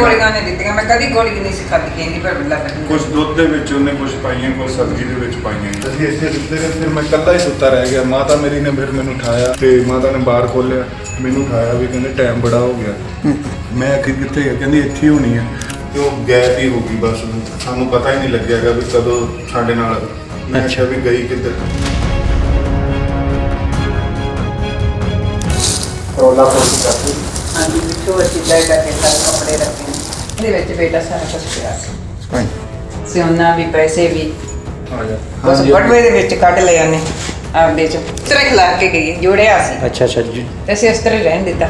ਗੋਲੀਆਂ ਨੇ ਦਿੱਤੀਆਂ ਮੈਂ ਕਦੀ ਗੋਲੀ ਨਹੀਂ ਸੀ ਖਾਦੀ ਕਹਿੰਦੀ ਪਰ ਬਿੱਲਾ ਕੱਢੀ ਕੁਝ ਦੁੱਧ ਦੇ ਵਿੱਚ ਉਹਨੇ ਕੁਝ ਪਾਈਆਂ ਕੁਝ ਸਬਜ਼ੀ ਦੇ ਵਿੱਚ ਪਾਈਆਂ। ਅਸੀਂ ਇੱਥੇ ਸੁੱਤੇ ਰਹੇ ਫਿਰ ਮੈਂ ਇਕੱਲਾ ਹੀ ਸੁੱਤਾ ਰਹਿ ਗਿਆ। ਮਾਤਾ ਮੇਰੀ ਨੇ ਫਿਰ ਮੈਨੂੰ ਉਠਾਇਆ ਤੇ ਮਾਤਾ ਨੇ ਬਾਹਰ ਖੋਲਿਆ ਮੈਨੂੰ ਉਠਾਇਆ ਵੀ ਕਹਿੰਦੇ ਟਾਈਮ ਬੜਾ ਹੋ ਗਿਆ। ਮੈਂ ਆਖਿਰ ਕਿੱਥੇ ਗਿਆ? ਕਹਿੰਦੀ ਇੱਥੇ ਹੀ ਹੋਣੀ ਹੈ ਤੇ ਉਹ ਗੈਪ ਹੀ ਹੋ ਗਈ ਬਸ। ਸਾਨੂੰ ਪਤਾ ਹੀ ਨਹੀਂ ਲੱਗਿਆਗਾ ਵੀ ਕਦੋਂ ਸਾਡੇ ਨਾਲ। ਮੈਂ ਅੱਛਾ। ਵੀ ਗਈ ਕਿੱਧਰ? ਰੋਲਾ ਫੋਨ ਕਰਦੀ ਹਾਂਜੀ ਵਿੱਚੋਂ ਅਸੀਂ ਬੈਗ ਕੇ ਸਾਰੇ ਕੱਪੜੇ ਰੱਖੇ। ਨੇ। ਇਹਦੇ ਵਿੱਚ ਬੇਟਾ ਸਾਰਾ ਕੁਝ ਪਿਆ ਸੀ। ਸਿਉਨਾ ਵੀ ਪੈਸੇ ਵੀ ਆ ਜਾ। ਬਸ ਬਟਵੇ ਦੇ ਵਿੱਚ ਕੱਢ ਲਿਆ ਨੇ ਆਪਦੇ ਚ ਇਸ ਤਰ੍ਹਾਂ ਖਿਲਾ ਕੇ ਗਈ ਜੋੜਿਆ ਸੀ। ਅੱਛਾ ਅੱਛਾ ਜੀ। ਤੇ ਅਸੀਂ ਇਸ ਤਰ੍ਹਾਂ ਰਹਿਣ ਦਿੱਤਾ।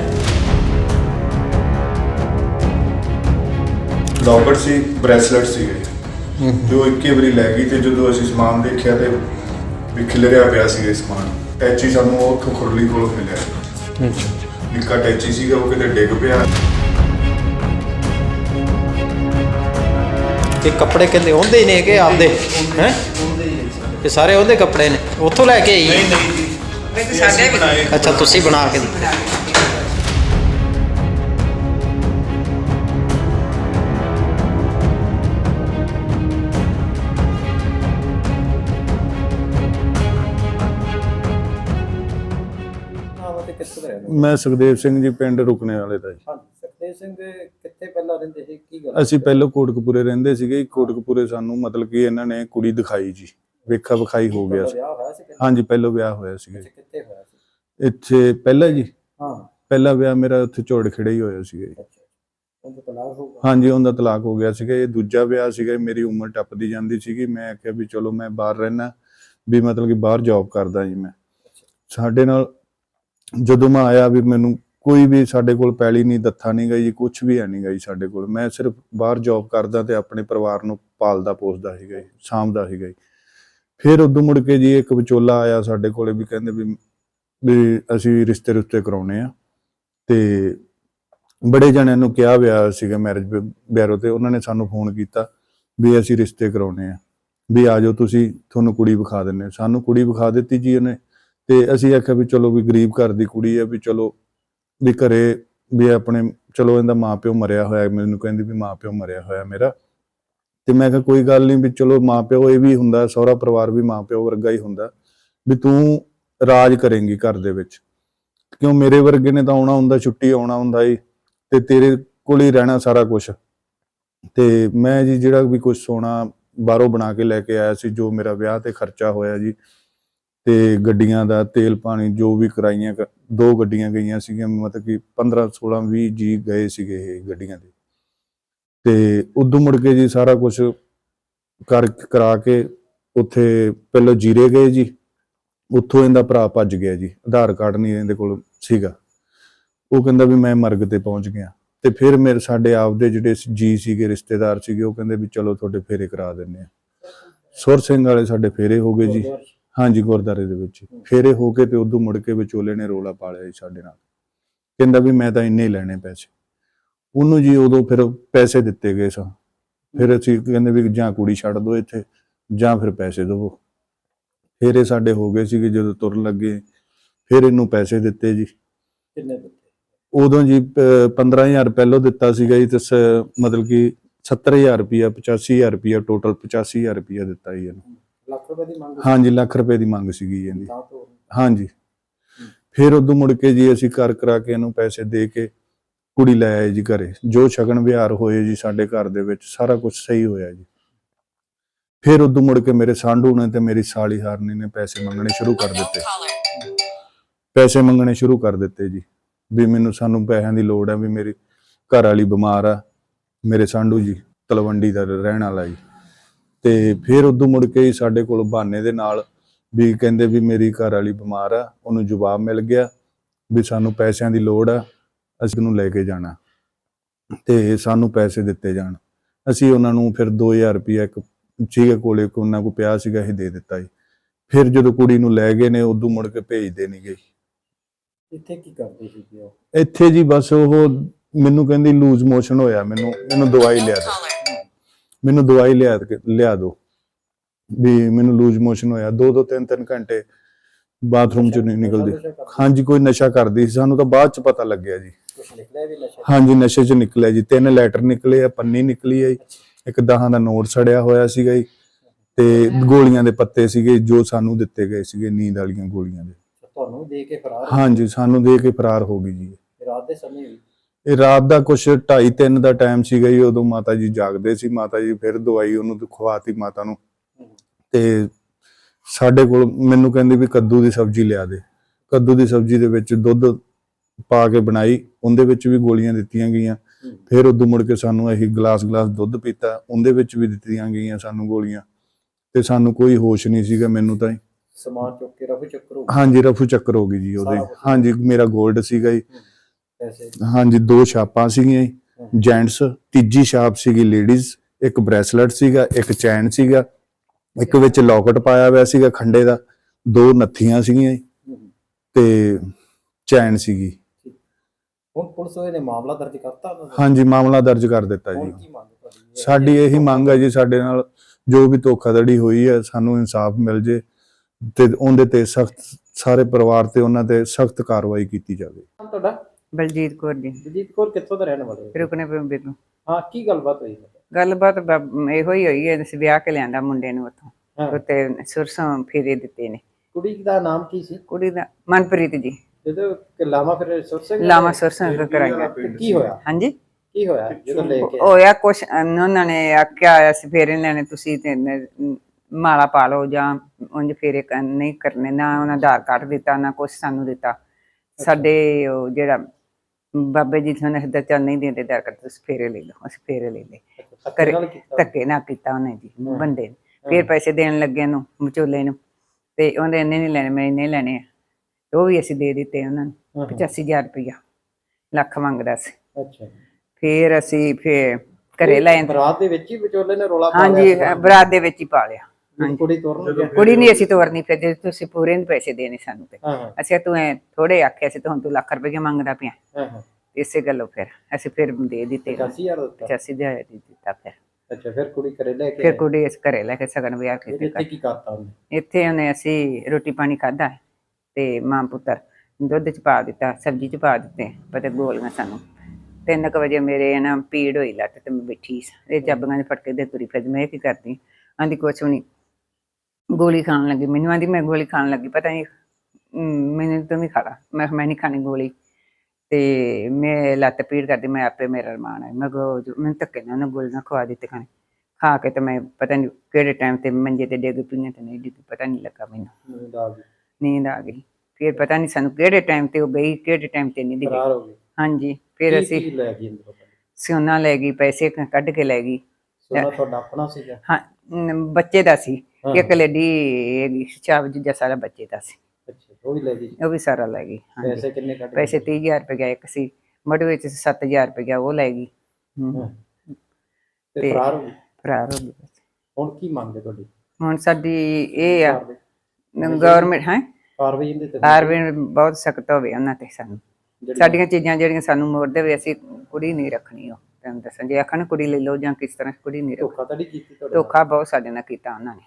ਲੋਕਟ ਸੀ ਬ੍ਰੈਸਲੇਟ ਸੀਗੇ ਜੋ ਇੱਕੇ ਵਾਰੀ ਲੈ ਗਈ ਤੇ ਜਦੋਂ ਅਸੀਂ ਸਮਾਨ ਦੇਖਿਆ ਤੇ ਵੀ ਖਿਲਰਿਆ ਪਿਆ ਸੀਗਾ ਸਮਾਨ ਟੈਚੀ ਸਾਨੂੰ ਉਹ ਉੱਥੋਂ ਖੁਰਲੀ ਕੋਲੋਂ ਮਿਲਿਆ। ਨਿੱਕਾ ਟੈਚੀ ਸੀਗਾ ਉਹ ਕਿਤੇ ਡਿੱਗ ਪਿਆ। ਇਹ ਕੱਪੜੇ ਕਹਿੰਦੇ ਉਹਦੇ ਹੀ ਨੇ ਕਿ ਆਪਦੇ ਹੈ? ਇਹ ਸਾਰੇ ਉਹਦੇ ਕੱਪੜੇ ਨੇ। ਉੱਥੋਂ ਲੈ ਕੇ ਆਈ ਨਹੀਂ ਨਹੀਂ। ਜੀ ਇਹ ਤਾਂ ਇਹ ਸਾਡੇ ਅਸੀਂ ਵੀ ਬਣਾਏ। ਅੱਛਾ ਤੁਸੀਂ ਬਣਾ ਕੇ ਤੇ ਮੈਂ ਸੁਖਦੇਵ ਸਿੰਘ ਜੀ ਪਿੰਡ ਰੁਕਣੇ ਵਾਲੇ ਦਾ ਜੀ। ਸਖਦੇਵ ਸਿੰਘ ਕਿੱਥੇ ਪਹਿਲਾਂ ਰਹਿੰਦੇ ਸੀ ਕੀ ਗੱਲ ਅਸੀਂ ਪਹਿਲਾਂ ਕੋਟਕਪੂਰੇ ਰਹਿੰਦੇ ਸੀਗੇ ਕੋਟਕਪੂਰੇ ਸਾਨੂੰ ਮਤਲਬ ਕਿ ਇਹਨਾਂ ਨੇ ਕੁੜੀ ਦਿਖਾਈ ਜੀ। ਵੇਖਾ ਵਿਖਾਈ ਹੋ ਗਿਆ ਸੀ। ਵਿਆਹ ਹੋਇਆ ਸੀ ਕਿੱਥੇ ਹਾਂਜੀ ਪਹਿਲਾਂ ਵਿਆਹ ਹੋਇਆ ਸੀਗਾ ਜੀ। ਕਿੱਥੇ ਹੋਇਆ ਸੀ? ਇੱਥੇ ਪਹਿਲਾਂ ਜੀ। ਹਾਂ। ਪਹਿਲਾ ਵਿਆਹ ਮੇਰਾ ਉੱਥੇ ਝੋੜ ਖੜੇ ਹੀ ਹੋਇਆ ਸੀਗਾ ਜੀ। ਅੱਛਾ ਉਹਦਾ ਤਲਾਕ ਹੋਊਗਾ ਹਾਂਜੀ ਉਹਦਾ ਤਲਾਕ ਹੋ ਗਿਆ ਸੀਗਾ। ਇਹ ਦੂਜਾ ਵਿਆਹ ਸੀਗਾ ਮੇਰੀ ਉਮਰ ਟੱਪਦੀ ਜਾਂਦੀ ਸੀਗੀ। ਮੈਂ ਆਖਿਆ ਵੀ ਚਲੋ ਮੈਂ ਬਾਹਰ ਰਹਿਣਾ ਵੀ ਮਤਲਬ ਕਿ ਬਾਹਰ ਜੌਬ ਕਰਦਾ ਜੀ ਮੈਂ। ਸਾਡੇ ਨਾਲ ਜਦੋਂ ਮੈਂ ਆਇਆ ਵੀ ਮੈਨੂੰ ਕੋਈ ਵੀ ਸਾਡੇ ਕੋਲ ਪੈਲੀ ਨਹੀਂ, ਦੱਥਾ ਨਹੀਂ ਗਈ ਜੀ ਕੁਝ ਵੀ ਹੈ ਨਹੀਂ ਗਈ ਸਾਡੇ ਕੋਲ। ਮੈਂ ਸਿਰਫ ਬਾਹਰ ਜੌਬ ਕਰਦਾ ਤੇ ਆਪਣੇ ਪਰਿਵਾਰ ਨੂੰ ਪਾਲਦਾ, ਪੋਸਦਾ ਸੀਗਾ ਸਾਂਭਦਾ ਸੀਗਾ ਫਿਰ ਉਦੋਂ ਮੁੜ ਕੇ ਜੀ ਇੱਕ ਵਿਚੋਲਾ ਆਇਆ ਸਾਡੇ ਕੋਲੇ ਵੀ ਕਹਿੰਦੇ ਵੀ ਵੀ ਅਸੀਂ ਰਿਸ਼ਤੇ ਰੁਸ਼ਤੇ ਕਰਾਉਣੇ ਆ। ਤੇ ਬੜੇ ਜਣਿਆਂ ਨੂੰ ਕਿਹਾ ਵਿਆਹ ਸੀਗਾ ਮੈਰਿਜ ਬਿਊਰੋ ਤੇ, ਉਹਨਾਂ ਨੇ ਸਾਨੂੰ ਫੋਨ ਕੀਤਾ ਵੀ ਅਸੀਂ ਰਿਸ਼ਤੇ ਕਰਾਉਣੇ ਆ। ਵੀ ਆ ਜਾਓ ਤੁਸੀਂ, ਤੁਹਾਨੂੰ ਕੁੜੀ ਵਿਖਾ ਦਿੰਨੇ ਹਾਂ। ਸਾਨੂੰ ਕੁੜੀ ਵਿਖਾ ਦਿੱਤੀ ਜੀ ਉਹਨੇ, ਤੇ ਅਸੀਂ ਆਖਿਆ ਵੀ ਚਲੋ ਵੀ ਗਰੀਬ ਘਰ ਦੀ ਕੁੜੀ ਆ, ਵੀ ਚਲੋ ਵੀ ਘਰੇ ਵੀ ਆਪਣੇ, ਚਲੋ ਇਹਦਾ ਮਾਪਿਓ ਮਰਿਆ ਹੋਇਆ, ਮੈਨੂੰ ਕਹਿੰਦੀ ਵੀ ਮਾਪਿਓ ਮਰਿਆ ਹੋਇਆ ਮੇਰਾ। ਤੇ ਮੈਂ ਕਿਹਾ ਕੋਈ ਗੱਲ ਨਹੀਂ ਵੀ ਚਲੋ ਮਾਪਿਓ ਇਹ ਵੀ ਹੁੰਦਾ, ਸਹੁਰਾ ਪਰਿਵਾਰ ਵੀ ਮਾਪਿਓ ਵਰਗਾ ਹੀ ਹੁੰਦਾ, ਵੀ ਤੂੰ ਰਾਜ ਕਰੇਂਗੀ ਘਰ ਦੇ ਵਿੱਚ। ਕਿਉਂ ਮੇਰੇ ਵਰਗੇ ਨੇ ਤਾਂ ਆਉਣਾ ਹੁੰਦਾ, ਛੁੱਟੀ ਆਉਣਾ ਹੁੰਦਾ ਈ, ਤੇ ਤੇਰੇ ਕੋਲ ਹੀ ਰਹਿਣਾ ਸਾਰਾ ਕੁਝ ਤੇ ਮੈਂ ਜੀ ਜਿਹੜਾ ਵੀ ਕੁਝ ਸੋਨਾ ਬਾਹਰੋਂ ਬਣਾ ਕੇ ਲੈ ਕੇ ਆਇਆ ਸੀ, ਜੋ ਮੇਰਾ ਵਿਆਹ ਤੇ ਖਰਚਾ ਹੋਇਆ ਜੀ ਤੇ ਗੱਡੀਆਂ ਦਾ ਤੇਲ ਪਾਣੀ ਜੋ ਵੀ ਕਰਾਈਆਂ ਦੋ ਗੱਡੀਆਂ ਗਈਆਂ ਸੀਗੀਆਂ, ਮਤਲਬ ਕਿ 15 16 20 ਜੀ ਗਏ ਸੀਗੇ ਇਹ ਗੱਡੀਆਂ ਦੇ। ਤੇ ਉਦੋਂ ਮੁੜ ਕੇ ਜੀ ਸਾਰਾ ਕੁਝ ਕਰ, ਕਰਾ ਕੇ ਉੱਥੇ ਪਹਿਲਾਂ ਜੀਰੇ ਗਏ ਜੀ। ਉੱਥੋਂ ਇਹਦਾ ਭਰਾ ਭੱਜ ਗਿਆ ਜੀ। ਆਧਾਰ ਕਾਰਡ ਨਹੀਂ ਇਹਦੇ ਕੋਲ ਸੀਗਾ। ਉਹ ਕਹਿੰਦਾ ਵੀ ਮੈਂ ਮਰਗ ਤੇ ਪਹੁੰਚ ਗਿਆ। ਤੇ ਫਿਰ ਮੇਰੇ, ਸਾਡੇ ਆਪਦੇ ਜਿਹੜੇ ਜੀ ਸੀਗੇ, ਰਿਸ਼ਤੇਦਾਰ ਸੀਗੇ, ਉਹ ਕਹਿੰਦੇ ਵੀ ਚਲੋ ਤੁਹਾਡੇ ਫੇਰੇ ਕਰਾ ਦਿੰਨੇ ਆ। ਸੁਰ ਸਿੰਘ ਵਾਲੇ ਸਾਡੇ ਫੇਰੇ ਹੋ ਗਏ ਜੀ। ਹਾਂਜੀ ਗੁਰਦਾਰੇ ਦੇ ਵਿੱਚ। ਫੇਰੇ ਹੋ ਕੇ ਤੇ ਉਦੋਂ ਮੁੜ ਕੇ ਵਿਚੋਲੇ ਨੇ ਰੋਲਾ ਪਾ ਲਿਆ ਜੀ ਸਾਡੇ ਨਾਲ। ਕਹਿੰਦਾ ਵੀ ਮੈਂ ਤਾਂ ਇੰਨੇ ਹੀ ਲੈਣੇ ਪੈਸੇ। ਉਹਨੂੰ ਜੀ ਉਦੋਂ ਫਿਰ ਪੈਸੇ ਦਿੱਤੇ ਗਏ ਸਨ ਫਿਰ ਅਸੀਂ ਕਹਿੰਦੇ ਵੀ ਜਾਂ ਕੁੜੀ ਛੱਡ ਦਿਓ ਇੱਥੇ ਜਾਂ ਫਿਰ ਪੈਸੇ ਦਿਵੋ। ਫਿਰ ਇਹ ਸਾਡੇ ਹੋ ਗਏ ਸੀਗੇ ਜਦੋਂ ਤੁਰਨ ਲੱਗੇ। ਫਿਰ ਇਹਨੂੰ ਪੈਸੇ ਦਿੱਤੇ ਜੀ। ਕਿੰਨੇ ਦਿੱਤੇ? ਉਦੋਂ ਜੀ ਪ- 15000 ਪਹਿਲੋਂ ਦਿੱਤਾ ਸੀਗਾ ਜੀ ਤੇ ਸ- ਮਤਲਬ ਕਿ 70000 ਰੁਪਿਆ 85000 ਰੁਪਿਆ ਟੋਟਲ 85000 ਰੁਪਿਆ ਦਿੱਤਾ ਜੀ ਇਹਨੂੰ। ਲੱਖ ਰੁਪਏ ਦੀ ਮੰਗ ਹਾਂਜੀ ਲੱਖ ਰੁਪਏ ਦੀ ਮੰਗ ਸੀਗੀ ਇਹਦੀ। ਤਾਂ ਤੋਂ ਹਾਂਜੀ। ਫਿਰ ਉਦੋਂ ਮੁੜ ਕੇ ਜੀ ਅਸੀਂ ਕਰ ਕਰਾ ਕੇ ਇਹਨੂੰ ਪੈਸੇ ਦੇ ਕੇ ਕੁੜੀ ਲੈ ਆਏ ਜੀ ਘਰੇ। ਜੋ ਸ਼ਗਨ ਵਿਹਾਰ ਹੋਏ ਜੀ ਸਾਡੇ ਘਰ ਦੇ ਵਿੱਚ ਸਾਰਾ ਕੁਝ ਸਹੀ ਹੋਇਆ ਜੀ। ਫਿਰ ਉਦੋਂ ਮੁੜ ਕੇ ਮੇਰੇ ਸਾਂਢੂ ਨੇ ਤੇ ਮੇਰੀ ਸਾਲੀ ਹਾਰਨੀ ਨੇ ਪੈਸੇ ਮੰਗਣੇ ਸ਼ੁਰੂ ਕਰ ਦਿੱਤੇ। ਪੈਸੇ ਮੰਗਣੇ ਸ਼ੁਰੂ ਕਰ ਦਿੱਤੇ ਜੀ। ਵੀ ਮੈਨੂੰ ਸਾਨੂੰ ਪੈਸਿਆਂ ਦੀ ਲੋੜ ਹੈ ਵੀ ਮੇਰੀ ਘਰ ਵਾਲੀ ਬਿਮਾਰ ਆ। ਮੇਰੇ ਸਾਂਢੂ ਜੀ ਤਲਵੰਡੀ ਦਾ ਰਹਿਣ ਵਾਲਾ ਜੀ। ਤੇ ਫਿਰ ਉਦੋਂ ਮੁੜ ਕੇ ਹੀ ਸਾਡੇ ਕੋਲ ਬਹਾਨੇ ਦੇ ਨਾਲ ਵੀ ਕਹਿੰਦੇ ਵੀ ਮੇਰੀ ਘਰ ਵਾਲੀ ਬਿਮਾਰ ਆ ਉਹਨੂੰ ਜਵਾਬ ਮਿਲ ਗਿਆ ਵੀ ਸਾਨੂੰ ਪੈਸਿਆਂ ਦੀ ਲੋੜ ਆ ਅਸੀਂ ਉਹਨੂੰ ਲੈ ਕੇ ਜਾਣਾ ਤੇ ਸਾਨੂੰ ਪੈਸੇ ਦਿੱਤੇ ਜਾਣ। ਅਸੀਂ ਉਹਨਾਂ ਨੂੰ ਫਿਰ 2000 ਰੁਪਇਆ ਇੱਕ ਸੀਗਾ ਕੋਲੇ ਕੋ ਉਹਨਾਂ ਕੋ ਪਿਆ ਸੀਗਾ ਇਹ ਦੇ ਦਿੱਤਾ ਜੀ। ਫਿਰ ਜਦੋਂ ਕੁੜੀ ਨੂੰ ਲੈ ਗਏ ਨੇ ਉਦੋਂ ਮੁੜ ਕੇ ਭੇਜਦੇ ਨਹੀਂ ਗਏ ਇੱਥੇ ਕੀ ਕਰਦੇ ਸੀ ਉਹ? ਇੱਥੇ ਜੀ ਬਸ ਉਹ ਮੈਨੂੰ ਕਹਿੰਦੀ ਲੂਜ਼ ਮੋਸ਼ਨ ਹੋਇਆ ਮੈਨੂੰ ਮੈਨੂੰ ਦਵਾਈ ਲਿਆ ਦੇ ਮੈਨੂੰ ਦਵਾਈ ਲਿਆ ਲਿਆ ਦਿਓ ਵੀ ਮੈਨੂੰ ਲੂਜ਼ ਮੋਸ਼ਨ ਹੋਇਆ। ਦੋ ਦੋ ਤਿੰਨ ਤਿੰਨ ਘੰਟੇ ਬਾਥਰੂਮ ਚ ਨਹੀਂ ਨਿਕਲਦੀ। ਹਾਂਜੀ ਕੋਈ ਨਸ਼ਾ ਕਰਦੀ ਸੀ। ਸਾਨੂੰ ਤਾਂ ਬਾਅਦ ਚ ਪਤਾ ਲੱਗਿਆ ਜੀ। ਹਾਂਜੀ ਨਸ਼ੇ ਚ ਨਿਕਲਿਆ ਜੀ। ਤਿੰਨ ਲੈਟਰ ਨਿਕਲੇ ਆ ਪੰਨੀ ਨਿਕਲੀ ਆ ਇੱਕ ਦਹਾਂ ਦਾ ਨੋਟ ਸੜਿਆ ਹੋਇਆ ਸੀਗਾ ਜੀ। ਤੇ ਗੋਲੀਆਂ ਦੇ ਪੱਤੇ ਸੀਗੇ ਜੋ ਸਾਨੂੰ ਦਿੱਤੇ ਗਏ ਸੀਗੇ ਨੀਂਦ ਵਾਲੀਆਂ ਗੋਲੀਆਂ ਦੇ। ਤੁਹਾਨੂੰ ਦੇ ਕੇ ਫਰਾਰ ਹਾਂਜੀ ਸਾਨੂੰ ਦੇ ਕੇ ਫਰਾਰ ਹੋ ਗਈ ਜੀ। ਰਾਤ ਦੇ ਸਮੇਂ ਵੀ? ਇਹ ਰਾਤ ਦਾ ਕੁਛ 2:30 3 ਦਾ ਟਾਈਮ ਸੀਗਾ ਜੀ ਉਦੋਂ ਮਾਤਾ ਜੀ ਜਾਗਦੇ ਸੀ ਮਾਤਾ ਜੀ ਫਿਰ ਦਵਾਈ ਉਹਨੂੰ ਖਵਾਤੀ ਮਾਤਾ ਨੂੰ। ਤੇ ਸਾਡੇ ਕੋਲ ਮੈਨੂੰ ਕਹਿੰਦੇ ਵੀ ਕੱਦੂ ਦੀ ਸਬਜ਼ੀ ਲਿਆ ਦੇ। ਕੱਦੂ ਦੀ ਸਬਜ਼ੀ ਦੇ ਵਿੱਚ ਦੁੱਧ ਪਾ ਕੇ ਬਣਾਈ ਉਹਦੇ ਵਿੱਚ ਵੀ ਗੋਲੀਆਂ ਦਿੱਤੀਆਂ ਗਈਆਂ। ਫਿਰ ਉਦੋਂ ਮੁੜ ਕੇ ਸਾਨੂੰ ਅਸੀਂ ਗਲਾਸ ਗਲਾਸ ਦੁੱਧ ਪੀਤਾ ਉਹਦੇ ਵਿੱਚ ਵੀ ਦਿੱਤੀਆਂ ਗਈਆਂ ਸਾਨੂੰ ਗੋਲੀਆਂ। ਤੇ ਸਾਨੂੰ ਕੋਈ ਹੋਸ਼ ਨਹੀਂ ਸੀਗਾ ਮੈਨੂੰ ਤਾਂ। ਸਮਾਨ ਚੁੱਕ ਕੇ ਰਫੂ ਚੱਕਰ ਹਾਂਜੀ ਰਫੂ ਚੱਕਰ ਹੋ ਗਈ ਜੀ ਉਹਦੇ। ਹਾਂਜੀ ਮੇਰਾ 골ਡ ਸੀਗਾ ਜੀ। ਪੈਸੇ? ਹਾਂਜੀ ਦੋ ਛਾਪਾਂ ਸੀਗੀਆਂ ਜੈਂਟਸ ਤੀਜੀ ਛਾਪ ਸੀਗੀ ਲੇਡੀਜ਼ ਇੱਕ ਬ੍ਰੈਸਲੇਟ ਸੀਗਾ ਇੱਕ ਚੈਨ ਸੀਗਾ ਇੱਕ ਵਿੱਚ ਲੋਕਟ ਪਾਇਆ ਹੋਇਆ ਸੀਗਾ ਖੰਡੇ ਦਾ ਦੋ ਨੱਥੀਆਂ ਸੀਗੀਆਂ ਤੇ ਚੈਨ ਸੀਗੀ। ਹੁਣ ਪੁਲਿਸ ਨੇ ਮਾਮਲਾ ਦਰਜ ਕਰਤਾ? ਹਾਂਜੀ ਮਾਮਲਾ ਦਰਜ ਕਰ ਦਿੱਤਾ ਜੀ। ਸਾਡੀ ਇਹੀ ਮੰਗ ਹੈ ਜੀ ਸਾਡੇ ਨਾਲ ਜੋ ਵੀ ਧੋਖਾਧੜੀ ਹੋਈ ਹੈ ਸਾਨੂੰ ਇਨਸਾਫ ਮਿਲ ਜੇ ਤੇ ਉਹਦੇ ਤੇ ਸਖਤ ਸਾਰੇ ਪਰਿਵਾਰ ਤੇ ਉਹਨਾਂ ਤੇ ਸਖਤ ਕਾਰਵਾਈ ਕੀਤੀ ਜਾਵੇ। ਤੁਹਾਡਾ? ਬਲਜੀਤ ਕੌਰ ਜੀ। ਜਜੀਤ ਕੌਰ ਕਿੱਥੋਂ ਦਾ ਰਹਿਣ ਵਾਲੇ ਹੋ? ਰੁਕਨੇ ਪੇ ਤੋਂ। ਹਾਂ ਕੀ ਗੱਲਬਾਤ ਹੋਈ? ਗੱਲਬਾਤ ਬ- ਇਹੋ ਹੀ ਹੋਈ ਹੈ ਅਸੀਂ ਵਿਆਹ ਕੇ ਲਿਆਂਦਾ ਮੁੰਡੇ ਨੂੰ ਉੱਥੋਂ। ਹਾਂ। ਉੱਤੇ ਸੁਰਸੋਂ ਫੇਰੇ ਦਿੱਤੇ ਨੇ। ਕੁੜੀ ਦਾ ਨਾਮ ਕੀ ਸੀ? ਕੁੜੀ ਦਾ ਮਨਪ੍ਰੀਤ ਜੀ। ਜਦੋਂ ਕਿ ਲਾਵਾ ਫਿਰ ਲਾਵਾ ਸੁਰਸੋਂ ਕਰਾਈਆਂ ਤੇ ਕੀ ਹੋਇਆ? ਹਾਂਜੀ? ਕੀ ਹੋਇਆ? ਜਦੋਂ ਲੈ ਕੇ? ਹੋਇਆ ਕੁਛ ਉਹਨਾਂ ਨੇ ਆਖਿਆ ਹੋਇਆ ਸੀ ਫੇਰੇ ਲੈਣੇ ਤੁਸੀਂ ਤੇ ਨ- ਮਾਲਾ ਪਾ ਲਓ ਜਾਂ ਉਂਝ ਫੇਰੇ ਕ- ਨਹੀਂ ਕਰਨੇ ਨਾ ਉਹਨਾਂ ਆਧਾਰ ਕਾਰਡ ਦਿੱਤਾ ਨਾ ਕੁਛ ਸਾਨੂੰ ਦਿੱਤਾ। ਸਾਡੇ ਉਹ ਜਿਹੜਾ ਬਾਬੇ ਜੀ ਤੁਹਾਨੂੰ ਹੱਦ ਚੱਲ ਨਹੀਂ ਦਿੰਦੇ ਆਧਾਰ ਕਾਰਡ ਤੁਸੀਂ ਫੇਰੇ ਲੈ ਲਓ ਅਸੀਂ ਫੇਰੇ ਲੈ ਲਏ। ਕੀਤਾ? ਧੱਕੇ ਨਾ ਕੀਤਾ ਉਹਨੇ ਜੀ ਬੰਦੇ ਨੇ। ਫਿਰ ਪੈਸੇ ਦੇਣ ਲੱਗੇ ਨੂੰ ਵਿਚੋਲੇ ਨੂੰ। ਤੇ ਉਹਦੇ ਇੰਨੇ ਨਹੀਂ ਲੈਣੇ ਮੈਂ ਇੰਨੇ ਲੈਣੇ ਆ। ਉਹ ਵੀ ਅਸੀਂ ਦੇ ਦਿੱਤੇ ਉਹਨਾਂ ਨੂੰ ਹਾਂ, ਹਾਂ। 85000 ਰੁਪਇਆ ਲੱਖ ਮੰਗਦਾ ਸੀ। ਅੱਛਾ ਫਿਰ ਅਸੀਂ ਫਿਰ ਘਰੇ ਲੈ ਬਰਾਤ ਦੇ ਵਿੱਚ ਹੀ ਵਿਚੋਲੇ ਨੇ ਰੋਲਾ ਪਾ ਹਾਂਜੀ ਬਰਾਤ ਦੇ ਵਿੱਚ ਹੀ ਪਾ ਲਿਆ। ਕੁੜੀ ਤੋਰਨ ਗਿਆ ਕੁੜੀ ਨਹੀਂ ਅਸੀਂ ਤੋਰਨੀ ਫਿਰ ਜੇ ਤੁਸੀਂ ਪੂਰੇ ਨਹੀਂ ਪੈਸੇ ਦੇਣੇ ਸਾਨੂੰ ਤੇ। ਹਾਂ ਹਾਂ। ਅਸੀਂ ਤੂੰ ਐ ਥੋੜੇ ਆਖਿਆ ਸੀ ਤੂੰ ਤੂੰ ਲੱਖ ਰੁਪਏ ਮੰਗਦਾ ਪਿਆ। ਹਾਂ ਹਾਂ। ਇਸੇ ਗੱਲੋਂ ਫਿਰ ਅਸੀਂ ਫਿਰ ਦੇ ਦਿੱਤੇ। 85000 ਦਿੱਤਾ। 85000 ਦੇ ਦਿੱਤਾ ਫਿਰ। ਅੱਛਾ ਫਿਰ ਕੁੜੀ ਘਰੇ ਲੈ ਕੇ ਫਿਰ ਆਏ। ਕੁੜੀ ਇਸ ਘਰੇ ਲੈ ਕੇ ਸਗਨ ਵਿਆਹ ਫਿਰ ਕੀਤੇ ਇੱਥੇ ਕੀ ਕਰਤਾ ਉਹਨੇ? ਇੱਥੇ ਉਹਨੇ ਅਸੀਂ ਰੋਟੀ ਪਾਣੀ ਖਾਦਾ ਤੇ ਮਾਂ ਪੁੱਤਰ ਦੁੱਧ ਚ ਪਾ ਦਿੱਤਾ ਸਬਜ਼ੀ ਚ ਪਾ ਦਿੱਤੇ ਪਤੇ ਗੋਲੀਆਂ ਸਾਨੂੰ। ਤਿੰਨ ਕੁ ਵਜੇ ਮੇਰੇ ਨਾ ਪੀੜ ਹੋਈ ਲੱਤ ਤੇ ਮੈਂ ਬੈਠੀ ਸੀ। ਇਹ ਚਾਬੀਆਂ ਦੇ ਫਟਕੇ ਦੇ ਤੁਰੀ ਫਿਰ ਮੈਂ ਇਹ ਕੀ ਕਰਦੀ? ਆਂਦੀ ਕੁਛ ਵੀ ਨਹੀਂ ਗੋਲੀ ਖਾਣ ਲੱਗੀ। ਮੈਨੂੰ ਆਂਦੀ ਮੈਂ ਗੋਲੀ ਖਾਣ ਲੱਗੀ। ਪਤਾ ਨਹੀਂ ਮੈਨੂੰ ਤੂੰ ਵੀ ਖਾ ਲਾ ਮੈਂ ਕਿਹਾ ਮੈਂ ਨਹੀਂ ਖਾਣੀ ਗੋਲੀ। ਤੇ ਮੈਂ ਲੱਤ ਪੀੜ ਕਰਦੀ ਮੈਂ ਆਪੇ ਮੇਰਾ ਰਮਾਨ ਹੈ। ਮੈਂ ਕੋ ਮੈਂ ਧੱਕੇ ਨਾਲ ਉਹਨੂੰ ਗੋਲੀਆਂ ਖਵਾ ਦਿੱਤੇ ਖਾਣੇ। ਖਾ ਕੇ ਤੇ ਮੈਂ ਪਤਾ ਨਹੀਂ ਕਿਹੜੇ ਟਾਈਮ ਤੇ ਮੰਜੇ ਤੇ ਡਿੱਗ ਪਈਆਂ ਤੇ ਨਹੀਂ ਡਿੱਗ ਪਤਾ ਨਹੀਂ ਲੱਗਾ ਮੈਨੂੰ। ਨੀਂਦ ਆ ਗਈ। ਫਿਰ ਪਤਾ ਨਹੀਂ ਸਾਨੂੰ ਕਿਹੜੇ ਟਾਈਮ ਤੇ ਉਹ ਗਈ ਕਿਹੜੇ ਟਾਈਮ ਤੇ ਨਹੀਂ ਡਿੱਗੀ। ਹਾਂਜੀ ਫਿਰ ਅਸੀਂ ਕੀ ਲੈ ਗਈ ਅੰਦਰੋਂ? ਸੋਨਾ ਲੈ ਗਈ ਪੈਸੇ ਕੱਢ ਕੇ ਲੈ ਗਈ। ਸੋਨਾ ਤੁਹਾਡਾ ਆਪਣਾ ਸੀਗਾ? ਹਾਂ ਨ- ਬੱਚੇ ਦਾ ਸੀ। ਹਾਂ। ਇੱਕ ਲੇਡੀ ਹੈਗੀ ਚਾਬ ਜਿਹਾ ਸਾਰਾ ਬੱਚੇ ਦਾ ਸੀ। ਅੱਛਾ ਉਹ ਵੀ ਲੈ ਗਈ? ਉਹ ਵੀ ਸਾਰਾ ਲੈ ਗਈ ਹਾਂਜੀ। ਪੈਸੇ ਕਿੰਨੇ ਕੱਢ ਪੈਸੇ 30000 ਰੁਪਏ ਗਿਆ ਇੱਕ ਸੀ ਮੜ ਵਿੱਚ 7000 ਰੁਪਏ ਗਿਆ ਉਹ ਲੈ ਗਈ। ਹਮ। ਤੇ ਤੇ- ਫਰਾਰ ਹੋ ਗਈ? ਫਰਾਰ ਹੋ ਗਈ। ਹੁਣ ਕੀ ਮੰਗਦੇ ਤੁਹਾਡੀ? ਹੁਣ ਸਾਡੀ ਇਹ ਆ ਕਾਰਵਾਈ? ਗਵਰਨਮੈਂਟ ਹੈ? ਕਾਰਵਾਈ ਇਹਦੇ ਤੇ ਆਰਵਿੰਦ ਬਹੁਤ ਸਖਤ ਹੋਵੇ ਉਹਨਾਂ ਤੇ ਸਾਨੂੰ। ਜਿਹੜੀ- ਸਾਡੀਆਂ ਚੀਜ਼ਾਂ ਜਿਹੜੀਆਂ ਸਾਨੂੰ ਮੋੜ ਦੇਵੇ ਅਸੀਂ ਕੁੜੀ ਨਹੀਂ ਰੱਖਣੀ ਉਹ। ਤੈਨੂੰ ਦੱਸਾਂ ਜੇ ਆਖਣ ਕੁੜੀ ਲੈ ਲਓ ਜਾਂ ਕਿਸ ਤਰ੍ਹਾਂ ਕੁੜੀ ਨਹੀਂ ਰੱਖ ਧੋਖਾ ਤਾਂ ਨਹੀਂ ਕੀਤੀ ਤੁਹਾਡੇ? ਧੋਖਾ ਬਹੁਤ ਸਾਡੇ ਨਾਲ ਕੀਤਾ ਉਹਨਾਂ ਨੇ